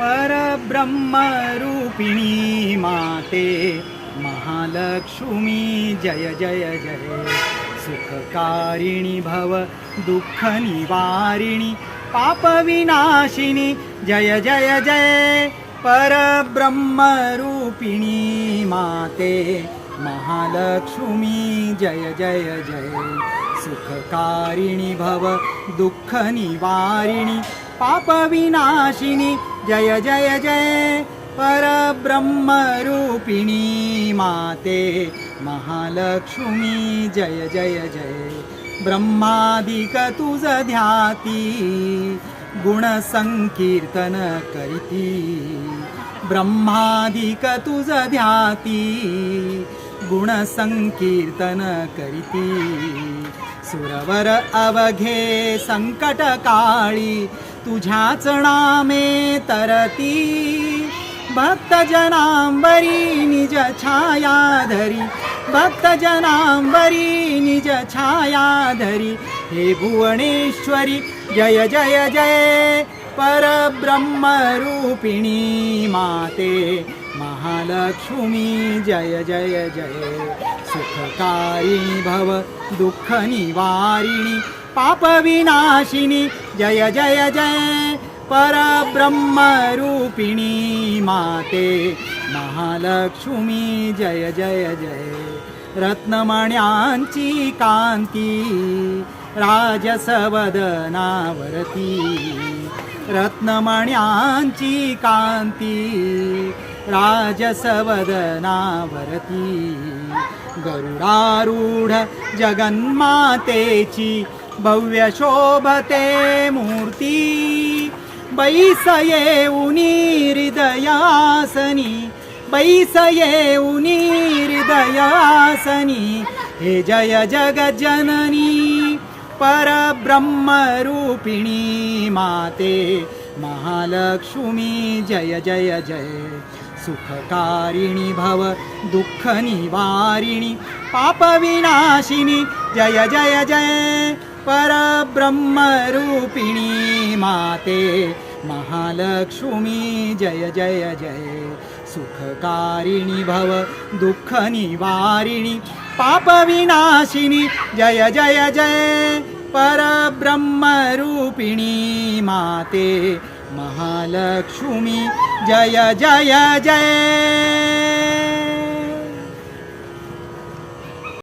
परब्रह्मरूपिणी माते महालक्ष्मी जय जय जय। सुखकारिणी भव दुःखनिवारिणी पापविनाशिनी जय जय जय। परब्रह्मरूपिणी माते महालक्ष्मी जय जय जय। सुखकारिणी भव दुःखनिवारिणी पापविनाशिनी जय जय जय परब्रह्मरूपिणी माते महालक्ष्मी जय जय जय ब्रह्मादिक तुझ ध्याती गुणसंकीर्तन करीती ब्रह्मादिक तुझ ध्याती गुणसंकीर्तन करीती सुरवर अवघे संकट काळी तुझ्याच नामे तरती. भक्तजनांबरी निज छायाधरी. भक्तजनांबरी निज छायाधरी. हे भुवनेश्वरी जय जय जय. परब्रह्मरूपिणी माते. महालक्ष्मी जय जय जय. सुखकारिणी भव दुःखनिवारिणी पापविनाशिनी जय जय जय परब्रह्मरूपिणी माते महालक्ष्मी जय जय जय रत्नमण्यांची कांती राजसवदनावरती रत्नमण्यांची कांती राजसवदनावरती गरुडारूढ जगन्मातेची भव्य शोभते मूर्ती. बैस येऊनी हृदयासनी. बैस येऊनी हृदयासनी. हे जय जगज्जननी. परब्रह्मरूपिणी माते. महालक्ष्मी जय जय जय. सुखकारिणी भव दुःखनिवारिणी. पापविनाशिनी जय जय जय परब्रह्मरूपिणी माते महालक्ष्मी जय जय जय। सुखकारिणी भव दुःखनिवारिणी पापविनाशिनी जय जय जय। परब्रह्मरूपिणी माते महालक्ष्मी जय जय जय।